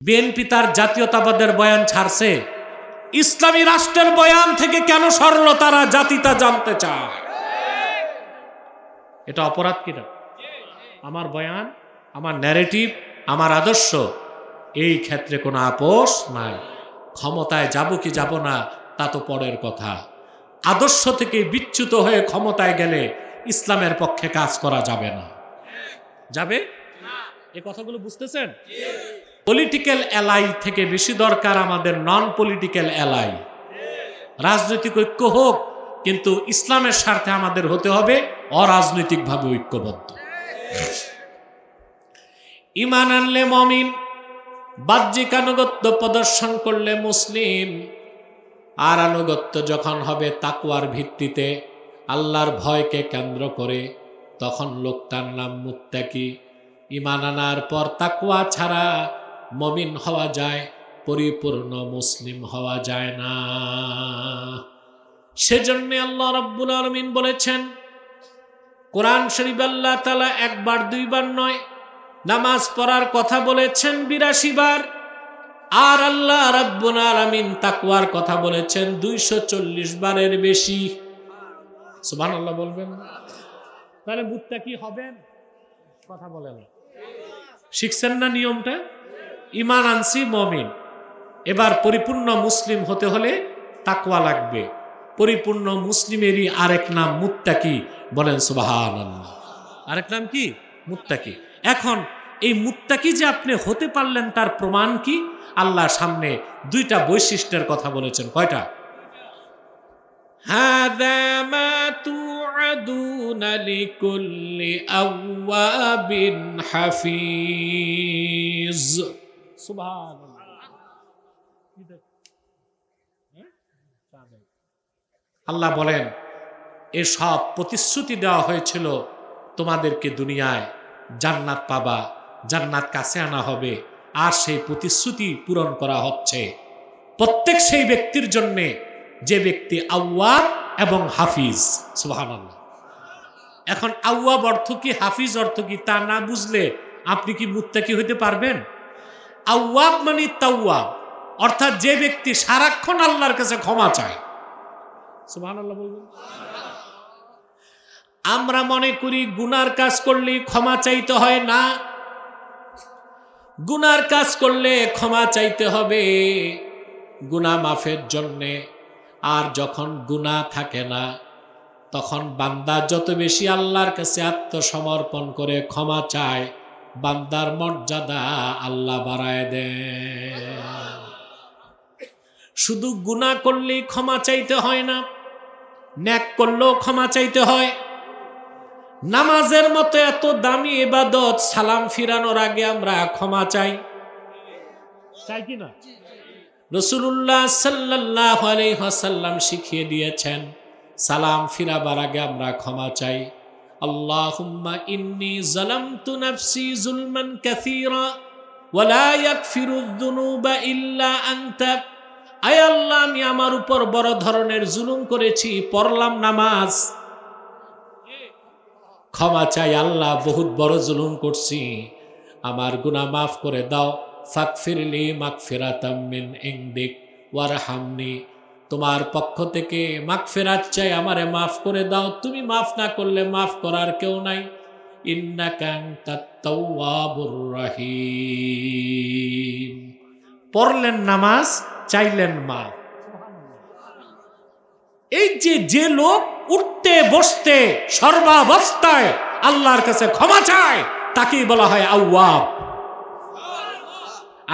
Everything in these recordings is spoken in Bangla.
বিএনপি তার জাতীয়তাবাদের বয়ান ছাড়ছে। ইসলামী রাষ্ট্রের বয়ান থেকে কেন সরল তারা জাতিটা জানতে চায়? এটা অপরাধ কিনা? আমার বয়ান আমার ন্যারেটিভ আমার আদর্শ এই ক্ষেত্রে কোনো আপোষ নাই। ক্ষমতায় যাব কি যাব না তা তো পরের কথা। আদর্শ থেকে বিচ্যুত হয়ে ক্ষমতায় গেলে ইসলামের পক্ষে কাজ করা যাবে না। যাবে? এ কথাগুলো বুঝতেছেন? পলিটিক্যাল অ্যালাই থেকে বেশি দরকার আমাদের নন পলিটিক্যাল অ্যালাই রাজনৈতিক ঐক্য হোক, কিন্তু ইসলামের স্বার্থে আমাদের হতে হবে অরাজনৈতিকভাবে ঐক্যবদ্ধ। ইমান আনলে মমিন, বাহ্যিক আনুগত্য প্রদর্শন করলে মুসলিম। আর আনুগত্য যখন হবে তাকুয়ার ভিত্তিতে, আল্লাহর ভয়কে কেন্দ্র করে, তখন লোকটার নাম মুত্তাকি। ইমান আনার পর তাকুয়া ছাড়া মমিন হওয়া যায়, পরিপূর্ণ মুসলিম হওয়া যায় না। সেজন্য আল্লাহ রব্বুল আলমিন বলেছেন, কোরআন শরীফ আল্লাহ তালা একবার, দুইবার নয়, নামাজ পড়ার কথা বলেছেন বিরাশি বার, আর আল্লাহ রব্বুল আলমিন তাকুয়ার কথা বলেছেন দুইশো চল্লিশ বারের বেশি। সুবান আল্লাহ বলবেন তাহলে মুত্তা কি হবেন কথা বলেন। শিখছেন না নিয়মটা? ইমান আনসি মমিন এবার পরিপূর্ণ মুসলিম হতে হলে তাকওয়া লাগবে পরিপূর্ণ মুসলিমেরই আরেক নাম মুত্তাকি বলেন সুবাহান আরেক নাম কি মুত্তাকি এখন এই মুত্তাকি যে আপনি হতে পারলেন তার প্রমাণ কি আল্লাহ সামনে দুইটা বৈশিষ্ট্যের কথা বলেছেন কয়টা هذا ما توعدون لكل أواب حفيظ আল্লাহ বলেন এসব প্রতিশ্রুতি দেওয়া হয়েছিল তোমাদেরকে দুনিয়ায়। জান্নাত পাবা, জান্নাত কাছে আনা হবে, আর সেই প্রতিশ্রুতি পূরণ করা হচ্ছে। প্রত্যেক সেই ব্যক্তির জন্যে যে ব্যক্তি আউ্য়া এবং হাফিজ সুহান এখন আউ্য়াব অর্থ কি, হাফিজ অর্থ কি, তা না বুঝলে আপনি কি মুত্তাকি হইতে পারবেন? আউয়াব মানে তাওয়াব। অর্থাৎ যে ব্যক্তি সারাক্ষণ আল্লাহর কাছে ক্ষমা চায়। আমরা মনে করি গুনার কাজ করলে ক্ষমা চাইতে হয় না। গুনার কাজ করলে ক্ষমা চাইতে হবে। গুনা মাফের জন্যে। আর যখন গুণা থাকে না, তখন বান্দা যত বেশি আল্লাহর কাছে আত্মসমর্পণ করে ক্ষমা চায় বান্দার মর্যাদা আল্লাহ বাড়ায় দেয় শুধু গুণা করলেই ক্ষমা চাইতে হয় না ন্যাক করলেও ক্ষমা চাইতে হয়। নামাজের মতো এত দামি এবাদত সালাম ফিরানোর আগে আমরা ক্ষমা চাই। চাই কি না? রসুল্লাহ সাল্লাহ আলাইহাসাল্লাম শিখিয়ে দিয়েছেন সালাম ফিরাবার আগে আমরা ক্ষমা চাই। আল্লাহুম্মা ইন্নি জালামতু নাফসি জুলমান কাসীরা ওয়ালা ইয়াগফিরু যুনুবা ইল্লা আনতা। আয় আল্লাহ, আমি আমার উপর বড় ধরনের জুলুম করেছি, পড়লাম নামাজ। ক্ষমা চাই আল্লাহ, বহুত বড় জুলুম করছি। আমার গুনাহ মাফ করে দাও। ফাকফিরলি মাকফিরাতাম মিন ইনদিক, ওয়ারহামনি। তোমার পক্ষ থেকে মাগফিরাত চাই, আমারে মাফ করে দাও। তুমি মাফ না করলে মাফ করার কেউ নাই। পড়লেন নামাজ, চাইলেন মা এই যে যে লোক উঠতে, বসতে, সর্বাবস্থায় আল্লাহর কাছে ক্ষমা চায়, তাকেই বলা হয় আউয়াব।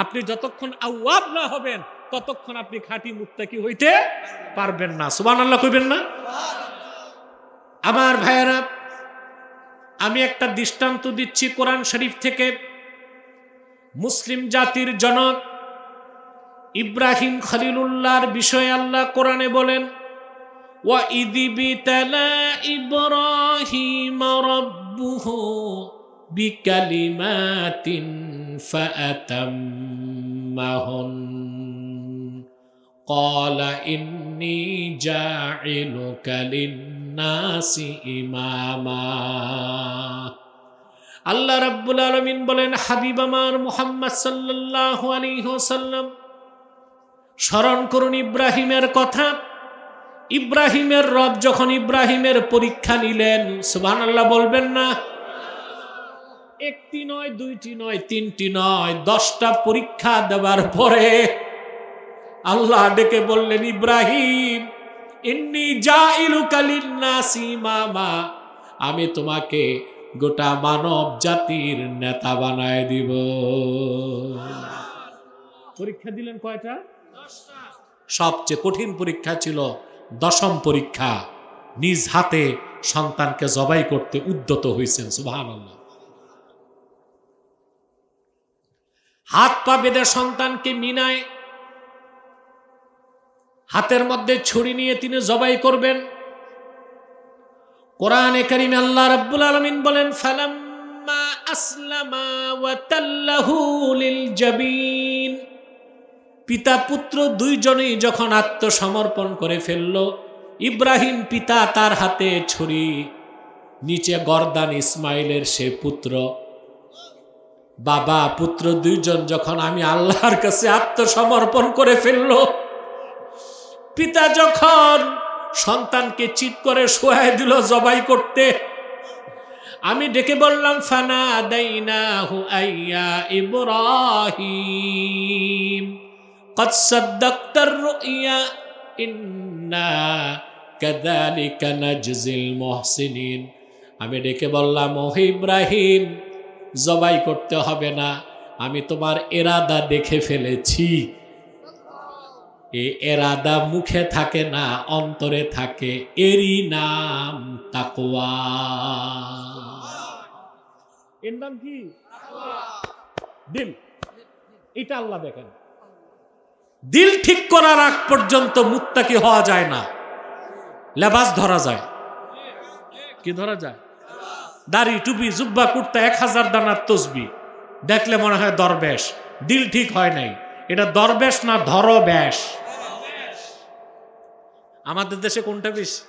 আপনি যতক্ষণ আউয়াব না হবেন ততক্ষণ আপনি খাঁটি মুক্তাকি হইতে পারবেন না। সুবান আল্লাহ কইবেন না? আমার ভাইয়েরা, আমি একটা দৃষ্টান্ত দিচ্ছি কোরআন শরীফ থেকে। মুসলিম জাতির জনক ইব্রাহিম খালিলুল্লাহর বিষয়ে আল্লাহ কোরআনে বলেন, ওয়া ইব্রাহিম قال إني جاعلك للناس إماما আল্লাহ রাব্বুল আলমিন বলেন হাবিব আমার মুহাম্মদ সাল্লাহ আলী সাল্লাম স্মরণ করুন ইব্রাহিমের কথা ইব্রাহিমের রব যখন ইব্রাহিমের পরীক্ষা নিলেন সুবহান আল্লাহ বলবেন না একটি নয় দুইটি নয় তিনটি নয় দশটা পরীক্ষা দেওয়ার পরে আল্লাহ ডেকে বললেন, ইব্রাহিম, ইন্নি জাইলু কালিন্নাসি মামা। আমি তোমাকে গোটা মানব জাতির নেতা বানায় দিব। পরীক্ষা দিলেন কয়টা? সবচেয়ে কঠিন পরীক্ষা ছিল দশম পরীক্ষা। নিজ হাতে সন্তানকে জবাই করতে উদ্যত হয়েছেন সুবাহান হাত পা বেঁধে সন্তানকে মিনায় হাতের মধ্যে ছুরি নিয়ে তিনি জবাই করবেন। কোরআনে কারিম আল্লাহ রাব্বুল আলমিন বলেন, ফালাম্মা আসলামা ওয়া তাল্লাহু লিল জাবিন। পিতা পুত্র দুইজনেই যখন আত্মসমর্পণ করে ফেলল, ইব্রাহিম পিতা তার হাতে ছুরি, নিচে গর্দান ইসমাইলের সে পুত্র। বাবা পুত্র দুইজন যখন আমি আল্লাহর কাছে আত্মসমর্পণ করে ফেলল পিতা যখন সন্তানকে চিৎ করে শোয়াই দিল জবাই করতে আমি ডেকে বললাম ফানা দাইনা হু আইয়া ইব্রাহিম قد صدقت الرؤيا إنا كذلك نجزي المحسنين আমি ডেকে বললাম ওহে ইব্রাহিম জবাই করতে হবে না আমি তোমার এরাদা দেখে ফেলেছি এই এরাদা মুখে থাকে না অন্তরে থাকে এরই নাম তাকওয়া। এর নাম কি? দিল। এটা আল্লাহ দেখেন। দিল ঠিক করার আগ পর্যন্ত মুত্তাকি হওয়া যায় না। লেবাস ধরা যায়। কি ধরা যায়? দাড়ি টুপি জুব্বা কুর্তা এক হাজার দানার তসবি। দেখলে মনে হয় দরবেশ। দিল ঠিক হয় নাই। এটা দরবেশ না ধরবেশ? আমাদের দেশে কোনটা বেশি?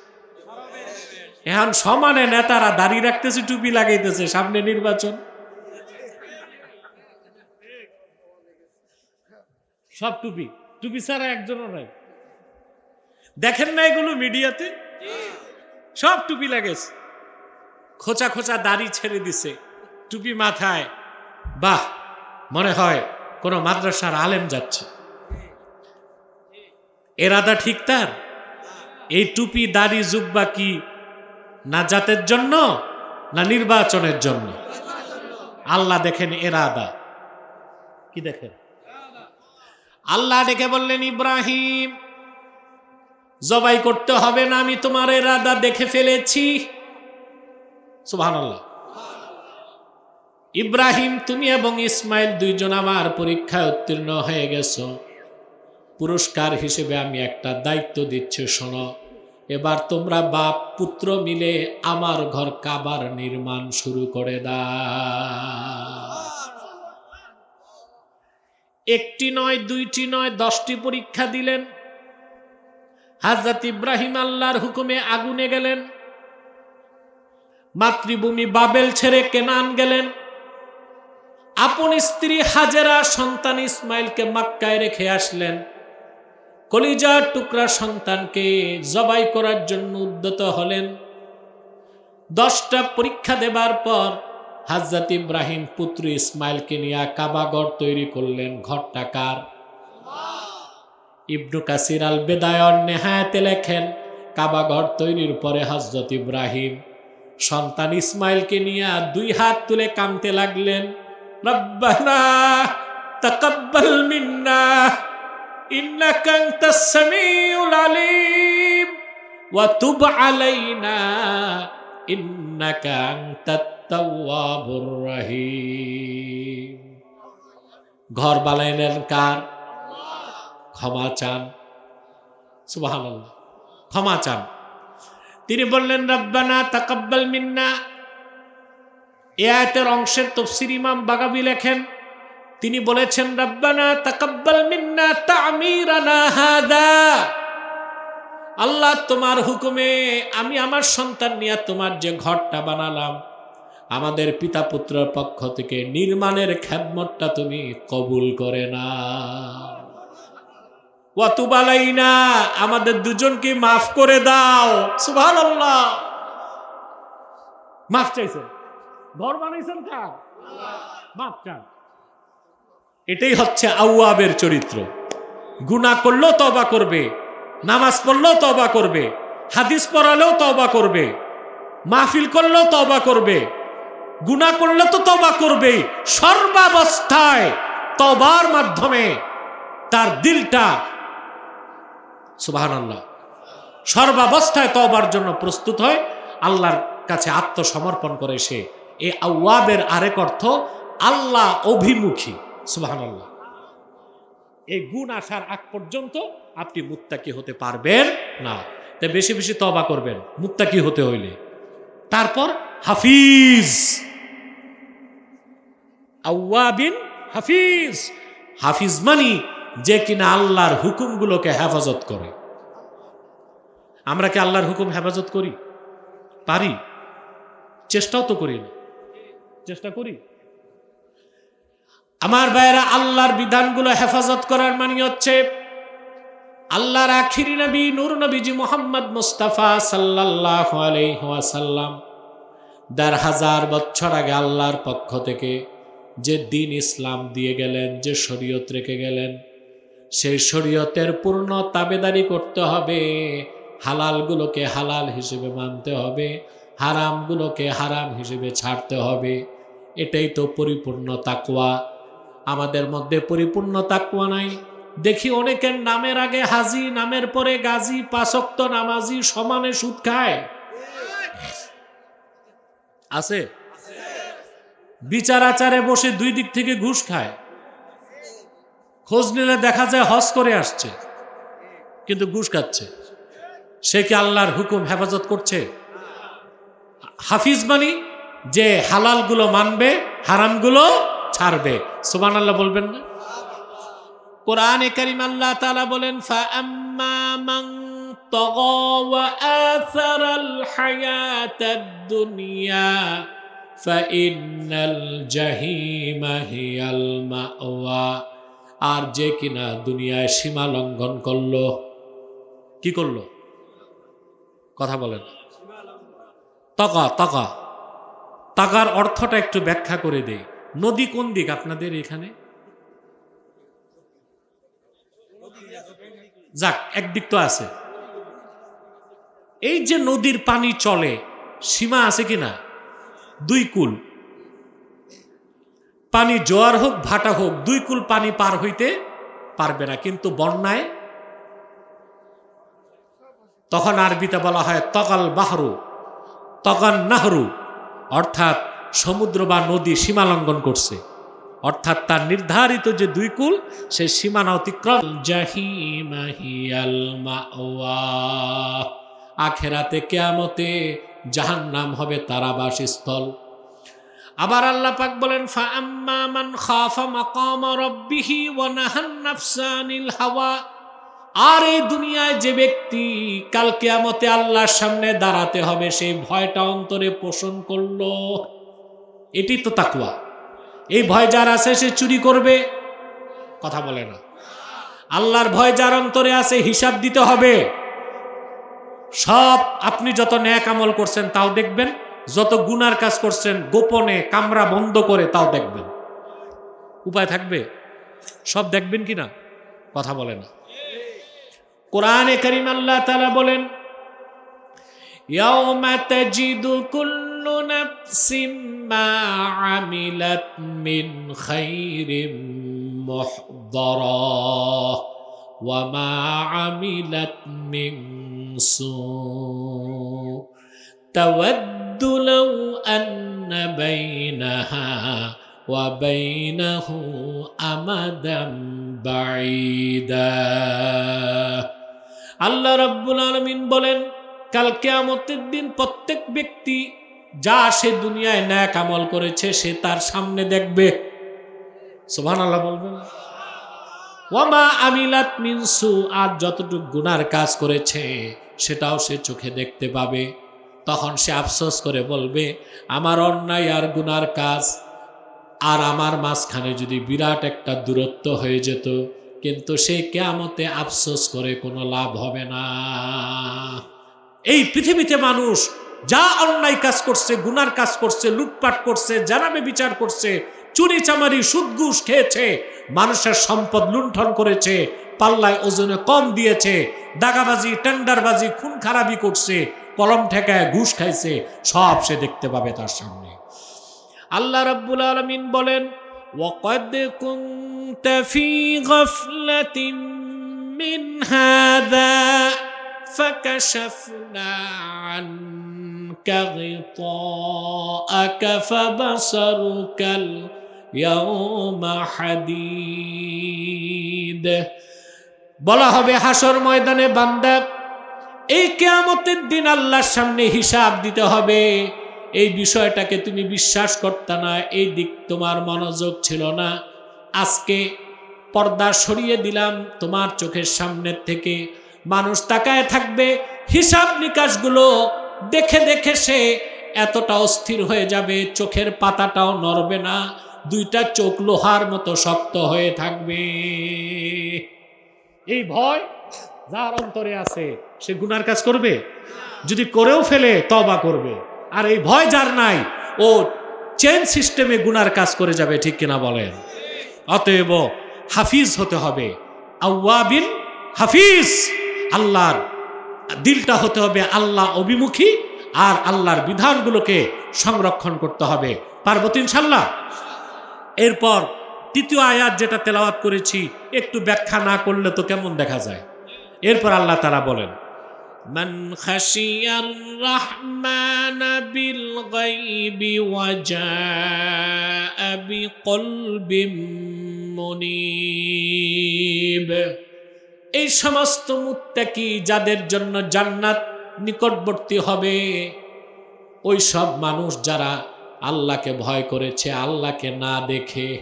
এখন সমানে নেতারা দাড়ি রাখতেছে, টুপি লাগাইতেছে, সামনে নির্বাচন। সব টুপি। টুপি ছাড়া একজনও দেখেন না এগুলো মিডিয়াতে? সব টুপি লাগেছে খোঁচা খোঁচা দাড়ি ছেড়ে দিছে। টুপি মাথায়। বাহ, মনে হয় কোনো মাদ্রাসার আলেম যাচ্ছে। এরাদা ঠিক তার? এই টুপি, দাড়ি, জুব্বা কি না জাতের জন্য না নির্বাচনের জন্য? আল্লাহ দেখেন এরাদা। কি দেখেন? আল্লাহ ডেকে বললেন, ইব্রাহিম, জবাই করতে হবে না, আমি তোমার এরাদা দেখে ফেলেছি। সুবহান আল্লাহ ইব্রাহিম, তুমি এবং ইসমাইল দুইজন আমার পরীক্ষায় উত্তীর্ণ হয়ে গেছো। পুরস্কার হিসেবে আমি একটা দায়িত্ব দিচ্ছি, শোনো। এবার তোমরা বাপ, পুত্র মিলে আমার ঘর কাবার নির্মাণ শুরু করে দা একটি নয়, দুইটি নয়, দশটি পরীক্ষা দিলেন। হাজরত ইব্রাহিম আল্লাহর হুকুমে আগুনে গেলেন। মাতৃভূমি বাবেল ছেড়ে কেনান গেলেন। আপন স্ত্রী হাজেরা সন্তান ইসমাইলকে মাক্কায় রেখে আসলেন। কলিজার টুকরা সন্তানকে জবাই করার জন্য উদ্যত হলেন। দশটা পরীক্ষা দেবার পর হাজরত ইব্রাহিম পুত্র ইসমাইলকে নিয়ে কাবাগর তৈরি করলেন। ঘরটা কার? ইবনু কাসির আল বেদায়ন নেহায়াতে লেখেন কাবাগর তৈরির পরে হজরত ইব্রাহিম সন্তান ইসমাইলকে নিয়ে দুই হাত তুলে কামতে লাগলেন। রব্বানা তাকাব্বাল মিন্না আনতাস সামিউল আলিম ওয়া তুব আলাইনা ইন্নাকা আনতাত তাওয়াবুর রহিম। ঘর বানাইলেন কার? ক্ষমা চান। সুবহানাল্লাহ। ক্ষমা চান। তিনি বললেন, রব্বানা তাকাব্বাল মিন্না। এ আয়াতের অংশের তফসির ইমাম বাগাবি লেখেন তিনি বলেছেন, রব্বানা তাকাব্বাল মিন্না তামিরানা হাদা। আল্লাহ তোমার হুকুমে আমি আমার সন্তান নিয়ে তোমার যে ঘরটা বানালাম, আমাদের পিতা পুত্রের পক্ষ থেকে নির্মাণের খ্যাতমতটা তুমি কবুল করে না ওয়াতুবালাই না আমাদের দুজনকে মাফ করে দাও। সুবহানাল্লাহ। মাফ চাইছেন? ঘর বানাইছেন কার? মাফ চান। এটাই হচ্ছে আউয়াবের চরিত্র। গুনাহ করলেও তবা করবে, নামাজ পড়লেও তবা করবে, হাদিস পড়ালেও তবা করবে, মাহফিল করলেও তবা করবে, গুনাহ করলে তো তবা করবেই, সর্বাবস্থায় তবার মাধ্যমে তার দিলটা, সুবহানাল্লাহ, সর্বাবস্থায় তবার জন্য প্রস্তুত হয়, আল্লাহর কাছে আত্মসমর্পণ করে সে। এ আউয়াবের আরেক অর্থ, আল্লাহ অভিমুখী। সুবহানাল্লাহ। এই গুণ আসার আগ পর্যন্ত আপনি মুত্তাকি হতে পারবেন না। তাই বেশি বেশি তবা করবেন, মুত্তাকি হতে হইলে। তারপর হাফিজ। আউয়াবিন হাফিজ। হাফিজ মানি যে কিনা আল্লাহর হুকুমগুলোকে হেফাজত করে। আমরা কি আল্লাহর হুকুম হেফাজত করি? পারি। চেষ্টাও তো করি না। চেষ্টা করি? আমার ভাইয়েরা, আল্লাহর বিধানগুলো হেফাজত করার মানে হচ্ছে আল্লাহর আখিরি নবী, নূর নবীজি মোহাম্মদ মুস্তাফা সাল্লাল্লাহু আলাইহি ওয়াসাল্লাম। দেড় হাজার বছর আগে আল্লাহর পক্ষ থেকে যে দিন ইসলাম দিয়ে গেলেন, যে শরীয়ত রেখে গেলেন, সেই শরীয়তের পূর্ণ তাবেদারি করতে হবে, হালালগুলোকে হালাল হিসেবে মানতে হবে, হারামগুলোকে হারাম হিসেবে ছাড়তে হবে। এটাই তো পরিপূর্ণ তাকুয়া আমাদের মধ্যে পরিপূর্ণ তাকুয়া নাই। দেখি অনেকের নামের আগে হাজি, নামের পরে গাজী পাশক্ত নামাজি সমানে সুদ খায়। আছে? বিচার আচারে বসে দুই দিক থেকে ঘুষ খায়। খোঁজ নিলে দেখা যায় হজ করে আসছে, কিন্তু ঘুষ খাচ্ছে। সে কি আল্লাহর হুকুম হেফাজত করছে? হাফিজ মানি যে হালালগুলো মানবে, হারামগুলো ছাড়বে। সুবান আল্লাহ বলবেন না? কোরআনে কারিম আল্লাহ তালা বলেন আর যে কিনা দুনিয়ায় সীমা লঙ্ঘন করল, কি করল? কথা বলেন। তকা তকা টাকার অর্থটা একটু ব্যাখ্যা করে দেই। নদী কোন দিক আপনাদের এখানে? যাক, একদিক তো আছে। এই যে নদীর পানি চলে, সীমা আছে কিনা দুই কুল। পানি জোয়ার হোক, ভাটা হোক, দুই কুল পানি পার হইতে পারবে না। কিন্তু বন্যায় তখন আরবিতে বলা হয় তকাল বাহরু তকান নাহরু, অর্থাৎ সমুদ্র বা নদী সীমালঙ্ঘন করছে। অর্থাৎ তার নির্ধারিত যে দুই কুল, সে সীমানা অতিক্রম। আখেরাতে কেয়ামতে জাহান নাম হবে তার আবাসস্থল। আবার আল্লাহ পাক বলেন, ফাআম্মা মান খাফা নাহান নাফসানিল হাওয়া। আর এই দুনিয়ায় যে ব্যক্তি কাল কেয়ামতে আল্লাহর সামনে দাঁড়াতে হবে সেই ভয়টা অন্তরে পোষণ করল। এটি তো তাকুয়া এই ভয় যার আছে সে চুরি করবে। কথা বলে না। আল্লাহর ভয় যার অন্তরে আছে হিসাব দিতে হবে। সব আপনি যত ন্যাক আমল করছেন তাও দেখবেন, যত গুনার কাজ করছেন গোপনে কামরা বন্ধ করে তাও দেখবেন। উপায় থাকবে? সব দেখবেন কি না? কথা বলে না। কোরআনে করিম আল্লাহ তালা বলেন يوم تجد كل نفس ما عملت من خير محضرا وما عملت من سوء تود لو أن بينها وبينه أمدا بعيدا আল্লাহ রাব্বুল আলমিন বলেন কাল কেয়ামতের দিন প্রত্যেক ব্যক্তি যা সে দুনিয়ায় ন্যাক আমল করেছে, সে তার সামনে দেখবে। সোভান আল্লাহ বলবেন। ওয়ামা আমিলাত মিনসু আর যতটুকু গুনার কাজ করেছে, সেটাও সে চোখে দেখতে পাবে। তখন সে আফসোস করে বলবে, আমার অন্যায় আর গুনার কাজ, আর আমার মাঝখানে যদি বিরাট একটা দূরত্ব হয়ে যেত, কিন্তু সে কেয়ামতে আফসোস করে কোনো লাভ হবে না। এই পৃথিবীতে মানুষ যা অন্যায় কাজ করছে গুনার কাজ করছে লুটপাট করছে জানাবে বিচার করছে চুরি চামারি সুদঘুষ খেয়েছে মানুষের সম্পদ লুণ্ঠন করেছে পাল্লায় ওজনে কম দিয়েছে দাগাবাজি টেন্ডারবাজি খুন খারাপি করছে কলম ঠেকায় ঘুষ খাইছে সব সে দেখতে পাবে তার সামনে আল্লাহ রাব্বুল আলামিন বলেন وقد كنت في غفلة من هذا فكشفنا عنك غطاءك فبصرك اليوم حديد বলা হবে হাসর ময়দানে বান্দা এই কেয়ামতের দিন আল্লাহর সামনে হিসাব দিতে হবে এই বিষয়টাকে তুমি বিশ্বাস করতে না এই দিক তোমার মনোযোগ ছিল না আজকে পর্দা সরিয়ে দিলাম তোমার চোখের সামনের থেকে মানুষ তাকায় থাকবে, হিসাব নিকাশগুলো দেখে দেখে সে এতটা অস্থির হয়ে যাবে, চোখের পাতাটাও নড়বে না, দুইটা চোখ লোহার মতো শক্ত হয়ে থাকবে। এই ভয় যার অন্তরে আছে, সে গুনার কাজ করবে? যদি করেও ফেলে তবা করবে। আর এই ভয় যার নাই, ও চেন সিস্টেমে গুনার কাজ করে যাবে, ঠিক কিনা বলেন? অতএব হাফিজ হতে হবে, আউয়াবিন হাফিজ। আল্লাহর দিলটা হতে হবে আল্লাহ অভিমুখী আর আল্লাহর বিধানগুলোকে সংরক্ষণ করতে হবে পার্বতী ইনশাল্লাহ এরপর তৃতীয় আয়াত যেটা তেলাওয়াত করেছি একটু ব্যাখ্যা না করলে তো কেমন দেখা যায় এরপর আল্লাহ তারা বলেন من خشي الرحمن بالغيب وجاء بقلب منيب এই সমস্ত মুত্তাকি যাদের জন্য জান্নাত নিকটবর্তী হবে, ওই সব মানুষ যারা আল্লাহকে ভয় করেছে, আল্লাহকে না দেখে,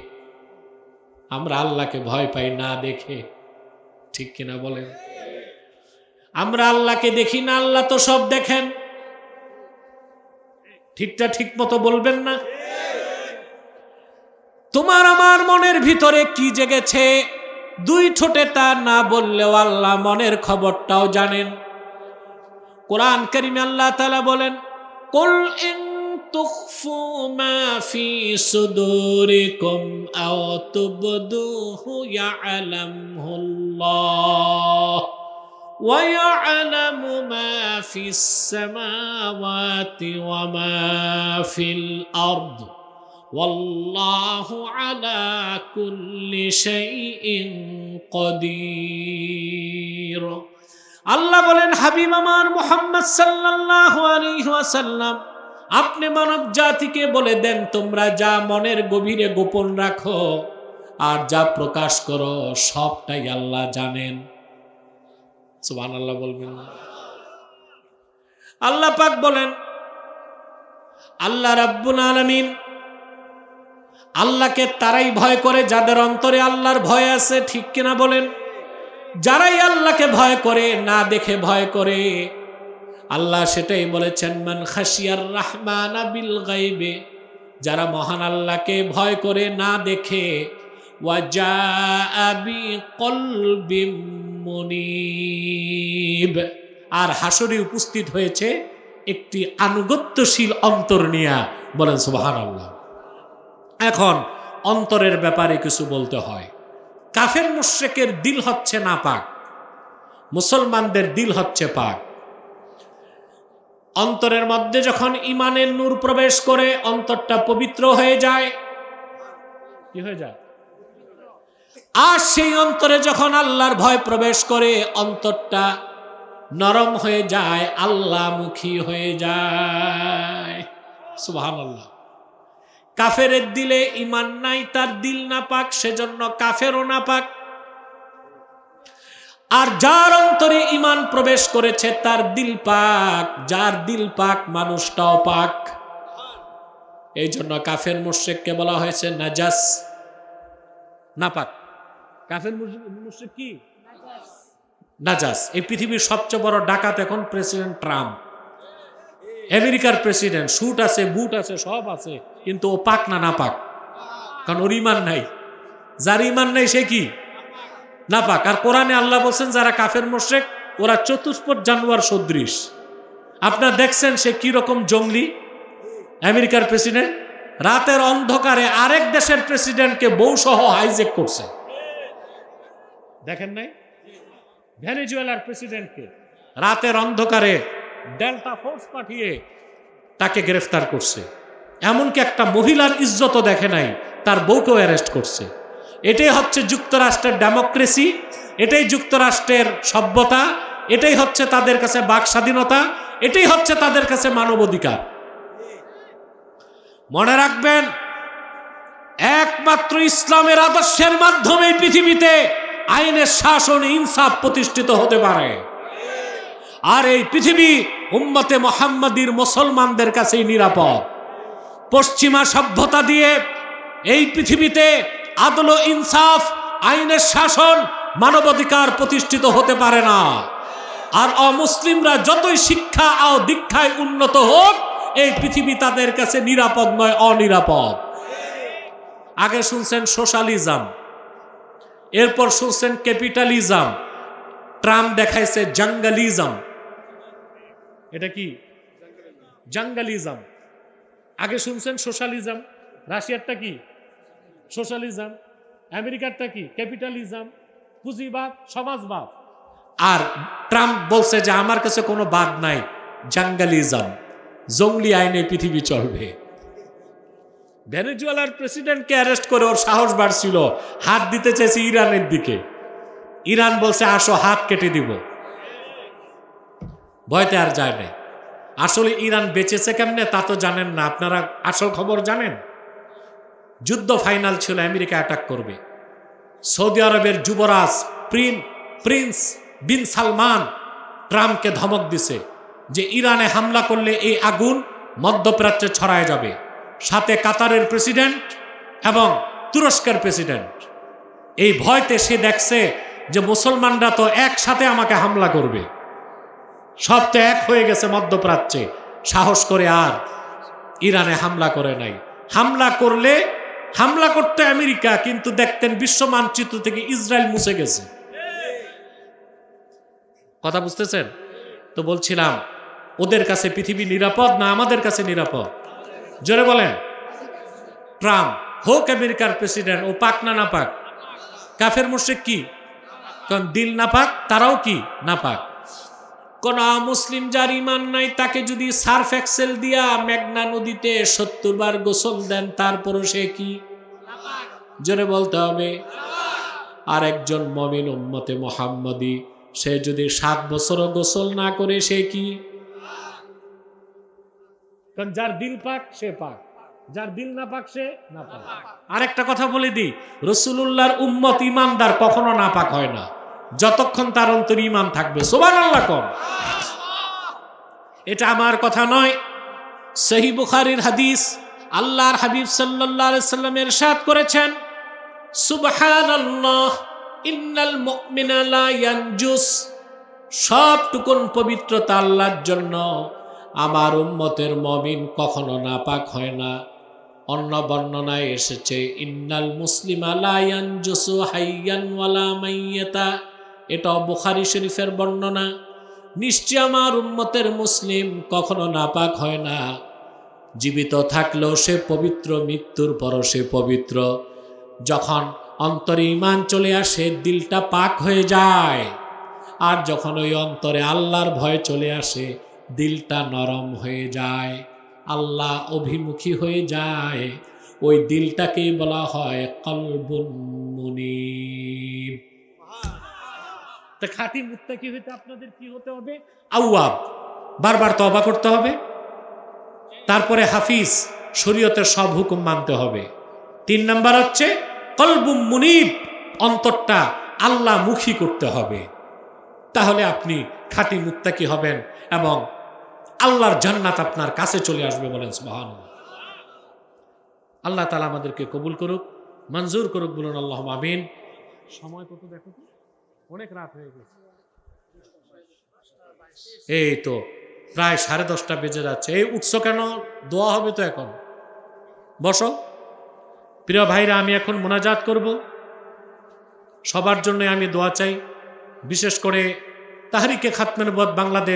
আমরা আল্লাহকে ভয় পাই না দেখে, ঠিক কিনা বলেন? আমরা আল্লাহকে দেখি না, আল্লাহ তো সব দেখেন। ঠিকটা ঠিক মতো বলবেন না? তোমার আমার মনের ভিতরে কি জেগেছে? দুই ঠোঁটে তা না বললেও আল্লাহ মনের খবরটাও জানেন কোরআন করিম আল্লাহ তালা বলেন কুল ইন তুখফু মা ফি সুদুরিকুম আও তুবদুহু ইয়ালামহুল্লাহ ويعلم ما في السماوات وما في الارض والله على كل شيء قدير আল্লাহ বলেন হাবিব আমার মোহাম্মদ সাল্লাল্লাহু আলাইহি ওয়াসাল্লাম আপনি মানব জাতিকে বলে দেন তোমরা যা মনের গভীরে গোপন রাখো আর যা প্রকাশ করো সবটাই আল্লাহ জানেন সুবান আল্লাহ বলবেন না আল্লাহ পাক বলেন আল্লাহ রাব্বুল আলামিন আল্লাহকে তারাই ভয় করে, যাদের অন্তরে আল্লাহর ভয় আছে, ঠিক কিনা বলেন? যারাই আল্লাহকে ভয় করে, না দেখে ভয় করে, আল্লাহ সেটাই বলেছেন, মান খাসিয়ার রাহমান বিল গাইবে যারা মহান আল্লাহকে ভয় করে, না দেখে আর হাসরে উপস্থিত হয়েছে একটি আনুগত্যশীল অন্তর নিয়া। বলেন সুবাহান আল্লাহ এখন অন্তরের ব্যাপারে কিছু বলতে হয়। কাফের মুশ্রেকের দিল হচ্ছে না পাক। মুসলমানদের দিল হচ্ছে পাক। অন্তরের মধ্যে যখন ইমানের নূর প্রবেশ করে, অন্তরটা পবিত্র হয়ে যায়। কি হয়ে যায়? আর সেই অন্তরে যখন আল্লাহর ভয় প্রবেশ করে, অন্তরটা নরম হয়ে যায়, আল্লাহমুখী হয়ে যায়। সুবহান আল্লাহ কাফেরের দিলে ইমান নাই, তার দিল না পাক সেজন্য কাফেরও না পাক আর যার অন্তরে ইমান প্রবেশ করেছে, তার দিল পাক, যার দিল পাক, মানুষটাও পাক। এই জন্য কাফের মুর্শেককে বলা হয়েছে নাজাস না পাক কাফের মুর্শিদ কি? নাজাস। এই পৃথিবীর সবচেয়ে বড় ডাকাত এখন প্রেসিডেন্ট ট্রাম্প। আমেরিকার প্রেসিডেন্ট শুট আছে বুট আছে, সব আছে, কিন্তু ও পাক না না পাক কারণ ওর ইমান নাই। যার ইমান নাই, সে কি? না পাক আর কোরআনে আল্লাহ বলছেন, যারা কাফের মোশেক ওরা চতুষ্পদ জানুয়ার সদৃশ। আপনার দেখছেন সে কি রকম জঙ্গলি? আমেরিকার প্রেসিডেন্ট, রাতের অন্ধকারে আরেক দেশের প্রেসিডেন্টকে বউসহ হাইজেক করছে। দেখেন নাই? ভেনেজুয়েলার প্রেসিডেন্টকে। রাতের অন্ধকারে ডেল্টা ফোর্স পাঠিয়ে তাকে গ্রেফতার করছে। এমনকি একটা মহিলার ইজ্জতও দেখে নাই, তার বউকেও অ্যারেস্ট করছে। এটাই হচ্ছে যুক্তরাষ্ট্রের ডেমোক্রেসি, এটাই যুক্তরাষ্ট্রের সভ্যতা, এটাই হচ্ছে তাদের কাছে বাক স্বাধীনতা, এটাই হচ্ছে তাদের কাছে মানবাধিকার। মনে রাখবেন, একমাত্র ইসলামের আদর্শের মাধ্যমে পৃথিবীতে আইনের শাসন, ইনসাফ প্রতিষ্ঠিত হতে পারে। আর এই পৃথিবী উম্মতে মোহাম্মদীর মুসলমানদের কাছেই নিরাপদ। পশ্চিমা সভ্যতা দিয়ে এই পৃথিবীতে আদল ইনসাফ, আইনের শাসন, মানবাধিকার প্রতিষ্ঠিত হতে পারে না। আর অমুসলিমরা যতই শিক্ষা ও দীক্ষায় উন্নত হোক, এই পৃথিবী তাদের কাছে নিরাপদ নয়, অনিরাপদ। আগে শুনছেন সোশ্যালিজম, এরপর শুনছেন ক্যাপিটালিজম, ট্রাম্প দেখাইছে জঙ্গলিজম। এটা কি? জঙ্গলিজম আগে শুনছেন সোশ্যালিজম রাশিয়ারটা কি? সোশ্যালিজম আমেরিকারটা কি? ক্যাপিটালিজম পুঁজিবাদ, সমাজবাদ। আর ট্রাম্প বলছে যে আমার কাছে কোনো বাদ নাই জঙ্গলিজম জঙ্গলি আইনে পৃথিবী চলবে। ভেনেজুয়েলার প্রেসিডেন্টকে অ্যারেস্ট করে ওর সাহস বাড়ছিল। হাত দিতে চাইছে ইরানের দিকে। ইরান বলছে, আসো, হাত কেটে দিব। ভয়তে আর যায় নাই। আসলে ইরান বেঁচেছে কেমনে তা তো জানেন না। আপনারা আসল খবর জানেন? যুদ্ধ ফাইনাল ছিল, আমেরিকা অ্যাটাক করবে। সৌদি আরবের যুবরাজ প্রিন প্রিন্স বিন সালমান ট্রাম্পকে ধমক দিছে যে ইরানে হামলা করলে এই আগুন মধ্যপ্রাচ্যে ছড়ায় যাবে। সাথে কাতারের প্রেসিডেন্ট এবং তুরস্কের প্রেসিডেন্ট। এই ভয়তে সে দেখছে যে মুসলমানরা তো একসাথে আমাকে হামলা করবে। সব তো এক হয়ে গেছে মধ্যপ্রাচ্যে। সাহস করে আর ইরানে হামলা করে নাই। হামলা করলে, হামলা করতে আমেরিকা, কিন্তু দেখতেন বিশ্ব মানচিত্র থেকে ইসরায়েল মুছে গেছে। কথা বুঝতেছেন? তো বলছিলাম, ওদের কাছে পৃথিবী নিরাপদ না আমাদের কাছে নিরাপদ? জোরে বলেন। ট্রাম্প, হোক আমেরিকার প্রেসিডেন্ট, ও পাক না না পাক কাফের মুশ্রিক কি? কারণ দিল না পাক তারাও কি? না পাক কোন মুসলিম যার ইমান নাই তাকে যদি সার্ফ এক্সেল দিয়া মেঘনা নদীতে সত্তর বার গোসল দেন তারপরও সে কি? জোরে বলতে হবে। আর একজন মমিন উম্মতে মোহাম্মদী সে যদি সাত বছরও গোসল না করে সে কি? কারণ যার দিল পাক সে পাক। যার দিল না পাক সে না পাক। আরেকটা কথা বলে দিই রসুল্লাহর উম্মত ইমানদার কখনো না পাক হয় না। যতক্ষণ তার অন্তর ইমান থাকবে। সোবান আল্লাহ কম। এটা আমার কথা নয়। সহি বুখারির হাদিস আল্লাহর হাবিব সাল্লাল্লাহু আলাইহি সাল্লাম ইরশাদ করেছেন, সুবহানাল্লাহ, ইন্নাল মুমিনা লা ইয়ানজুস। সবটুকুন পবিত্রতা আল্লাহর জন্য। আমার উম্মতের মমিন কখনো নাপাক হয় না। অন্য বর্ণনায় এসেছে, ইন্নাল মুসলিমা লা ইয়ানজুসু হাইয়ান ওয়ালা মাইয়াতা। এটাও বুখারী শরীফের বর্ণনা। নিশ্চয় আমার উম্মতের মুসলিম কখনো নাপাক হয় না। জীবিত থাকলেও সে পবিত্র মৃত্যুর পরও সে পবিত্র। যখন অন্তরে ইমান চলে আসে, দিলটা পাক হয়ে যায়। আর যখন ওই অন্তরে আল্লাহর ভয় চলে আসে, দিলটা নরম হয়ে যায়। আল্লাহ অভিমুখী হয়ে যায়। ওই দিলটাকেই বলা হয় কলবুন মুনিব। তা খাঁটি মুত্তাকি হইতে আপনাদের কি হতে হবে? আউয়াব। বারবার তবা করতে হবে। তারপরে হাফিজ, শরীয়তের সব হুকুম মানতে হবে। তিন নাম্বার হচ্ছে, কলবুম মুনিব, অন্তরটা আল্লাহ মুখী করতে হবে। তাহলে আপনি খাঁটি মুত্তাকি হবেন এবং আল্লাহর জান্নাত আপনার কাছে চলে আসবে বলেন সুবহান আল্লাহ তালা আমাদেরকে কবুল করুক, মঞ্জুর করুক বলুন আল্লাহ আমিন। সময় কত দেখো? অনেক রাত হয়ে গেছে। এই তো, প্রায় সাড়ে দশটা বেজে যাচ্ছে। এই উঠছো কেন? দোয়া হবে তো এখন। বসো। প্রিয় ভাইরা, আমি এখন মোনাজাত করব। সবার জন্য আমি দোয়া চাই। বিশেষ করে তাহারিকে খাতমের বদ বাংলাদেশ